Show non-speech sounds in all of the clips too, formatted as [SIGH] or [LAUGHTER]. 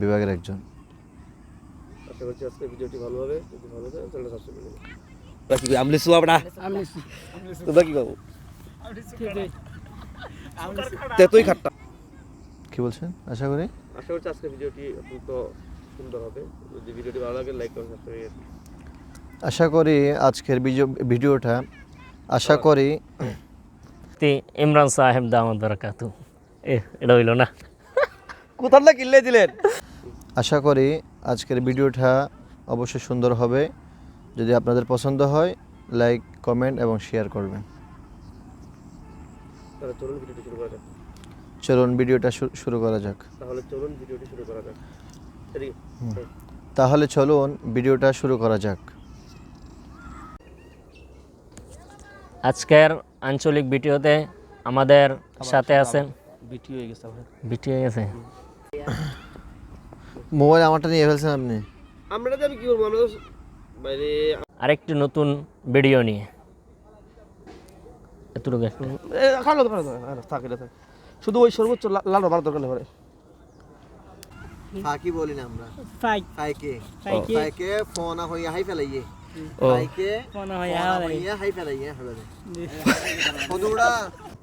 বিভাগের একজন। আশা করছি আজকে ভিডিওটি ভালো হবে। যদি ভালো হয় চ্যানেলটা সাবস্ক্রাইব করে দেবেন। বাকি কি আমলে সুয়াবড়া তোমরা কি খাব তেতই খাট্টা। কি বলছেন? আশা করি। আশা করছি আজকে ভিডিওটি অত্যন্ত সুন্দর হবে। যদি ভিডিওটি ভালো লাগে লাইক করুন সাবস্ক্রাইব আশা করি আজকের ভিডিও- ভিডিওটা আশা করি তি ইমরান সাহেব দামদ বারাকাতু। এ এটা হইল না। কোথার না কিনলে দিলেন? আশা করি আজকের ভিডিওটা অবশ্যই সুন্দর হবে। যদি আপনাদের পছন্দ হয় লাইক কমেন্ট এবং শেয়ার করবেন। চলুন ভিডিওটি শুরু করা যাক। চলুন ভিডিওটা শুরু করা যাক। তাহলে চলুন ভিডিওটি শুরু করা যাক। তাহলে চলুন ভিডিওটা শুরু করা যাক। আজকের আঞ্চলিক ভিডিওতে আমাদের সাথে আছেন বিটি হয়ে গেছে বিটি হয়ে গেছে। মোবাইল আমারটা নিয়ে ফেলছেন আপনি? আমরা তো আমি কি করব আমরা তো বাইরে আরেকটি নতুন ভিডিও নিয়ে। এতটুকু একটু। খাওয়া দরকার থাকে না থাকে। শুধু ওই সর্বোচ্চ লাল বানার দরকার নেই ফাঁকি বলি না আমরা। ফাইকে। ফাইকে। ফোন হইয়া হাই ফেলাইয়ে।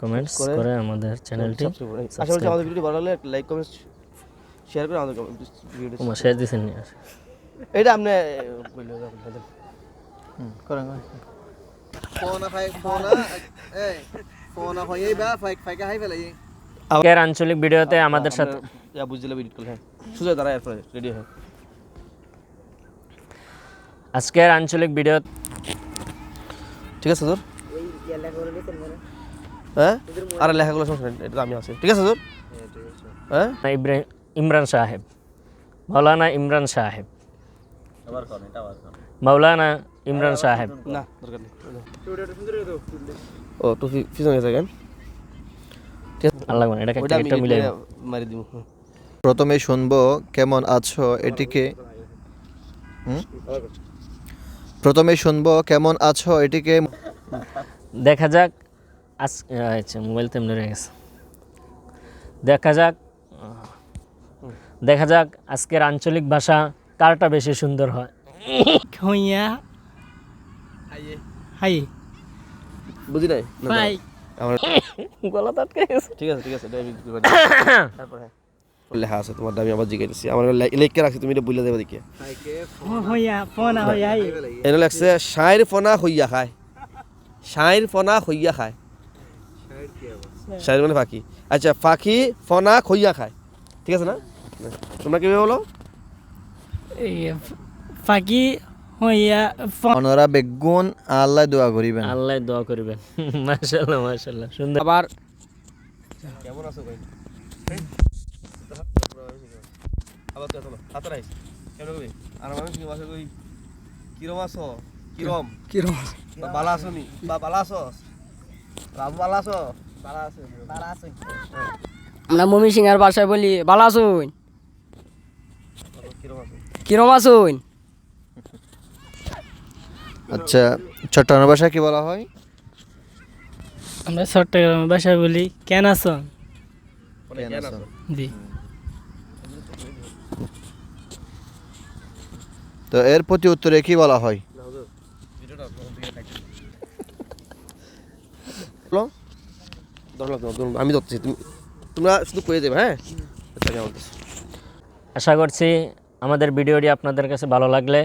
কমেন্টস করে আমাদের চ্যানেলটি করছি আমাদের ভিডিও ভালো লাগলে লাইক কমেন্ট শেয়ার করে আমাদের ভিডিওটি তোমার শেষ দিছেন নি আর। এটা আপনি বললে করেন ফোন ফাই ফোন এই ফোন হইয়া বা ফাইক ফাইকে হাই ফেলাইয়ে আজকের আঞ্চলিক ভিডিওতে আমাদের সাথে ইয়া বুঝলে ভিডিও কল হ্যাঁ। সুজয় দাঁড়ায় এরপরে রেডি হ্যাঁ। আজকের আঞ্চলিক ভিডিও ঠিক আছে তোর হ্যাঁ? আর লেখাগুলো সমস্যা এটা আমি আছি। ঠিক আছে তোর হ্যাঁ ইব্রাহিম ইমরান সাহেব মৌলানা ইমরান সাহেব। মৌলানা ইমরান সাহেব। না দরকার নেই। ও টুপি পিছনে গেছে কেন আল্লাহ এটাকে আমি একটা মিলে মারি দিব। প্রথমে শুনব কেমন আছো এটিকে? হুম? প্রথমে শুনব কেমন আছো এটিকে? দেখা যাক আজ আচ্ছা মোবাইল তেমনি রয়ে গেছে। দেখা যাক দেখা যাক আজকের আঞ্চলিক ভাষা কারটা বেশি সুন্দর হয়। Hoya. Hay. বুঝি নাই? না, দাঁড়াও। Fake. আমার গলা আটকে গেছে। ঠিক আছে ঠিক আছে এটা আমি কি করে তারপরে লেখা আছে তোমার দামি আবার জিজ্ঞেস আমার লেখকে রাখছি তুমি এটা বুঝলে দেবে দেখি Hoya. Mona hoya hay. এটা লাগছে শায়ের ফনা হইয়া খায়। শায়ের ফনা হইয়া খায়। মানে পাখি আচ্ছা পাখি ফনা খইয়া খায়। ঠিক আছে না? তোমরা কীভাবে বলো. Fon. ওনারা বেগুন আল্লাহ দোয়া করিবেন। আল্লাহ দোয়া করবেন। [LAUGHS] মাশাল্লাহ মাশাল্লাহ সুন্দর। আবার কেমন আছো ভাই? আবার তো চলো হাতে রাইস। কেমন কবি আর মানুষ কি কই? কিরম আছো? কিরম. বা বালা আছো নি? বা বালা আছো? বালা আছো বালা আছে? বালা আছে। আমরা মমি সিংহার বাসায় বলি ভালো আসুন আছো? কিরম আসুন আচ্ছা চট্টগ্রাম ভাষা কি বলা হয়? আমরা চট্টগ্রামে বাসায় বলি কেন আছো? জি। তো এর প্রতি উত্তরে কি বলা হয়? আমি ধরতেছি তুমি তোমরা শুধু কয়ে দেবে হ্যাঁ? আচ্ছা, বলতেছি। আশা করছি আমাদের ভিডিওটি আপনাদের কাছে ভালো লাগলে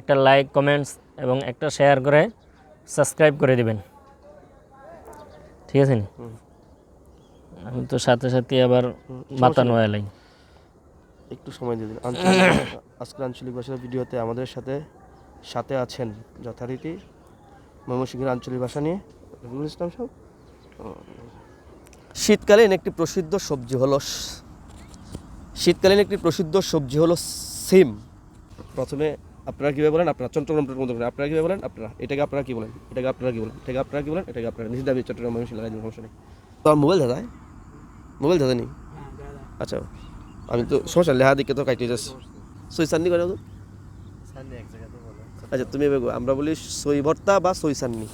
একটা লাইক কমেন্টস এবং একটা শেয়ার করে সাবস্ক্রাইব করে দিবেন। ঠিক আছে নি? আমি তো সাথে সাথে আবার মাথা নোয়ালাই একটু সময় দিয়ে দিন। আজকের আঞ্চলিক ভাষার ভিডিওতে আমাদের সাথে সাথে আছেন যথারীতি ময়মনসিংহের আঞ্চলিক ভাষা নিয়ে। রবিউল ইসলাম সব শীতকালীন একটি প্রসিদ্ধ সবজি হলো শীতকালীন একটি প্রসিদ্ধ সবজি হলো সিম। প্রথমে আপনারা কীভাবে বলেন? আপনারা চট্টগ্রাম করে আপনারা কীভাবে বলেন? আপনারা এটাকে আপনারা কী বলেন? এটাকে আপনারা কী বলেন? এটাকে আপনারা কী বলেন? এটাকে আপনারা নিশ্চিত আমি চট্টগ্রাম ময়মনসিংহ লাগাই দিব সমস্যা নেই। তো আমার মোবাইল দাদা মোবাইল দাদা নেই? আচ্ছা আমি তো সমস্যা লেহা দিকে তো কাটিয়ে যাচ্ছি। সই চাননি করে তো। আচ্ছা তুমি আমরা বলি সই ভর্তা বা সই চাননি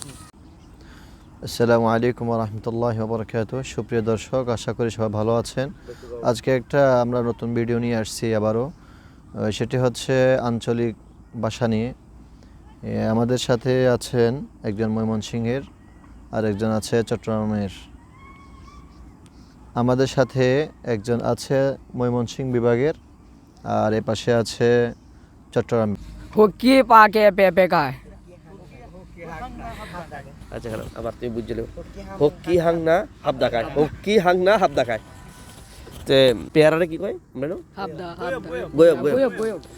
আসসালামু আলাইকুম রহমতুল্লাহ বরকাত সুপ্রিয় দর্শক আশা করি সবাই ভালো আছেন। আজকে একটা আমরা নতুন ভিডিও নিয়ে আসছি আবারও। সেটি হচ্ছে আঞ্চলিক ভাষা নিয়ে। আমাদের সাথে আছেন একজন ময়মনসিংহের আর একজন আছে চট্টগ্রামের। আমাদের সাথে একজন আছে ময়মনসিংহ বিভাগের আর এ পাশে আছে চট্টগ্রাম। হকি পাকে পেপে খায় আচ্ছা আবার তুমি বুঝলে। হকি হাংনা হাবদা খায়। হকি হাংনা হাবদা খায়। তে পেয়ারারে কি কয় আমরা হাবদা হাবদা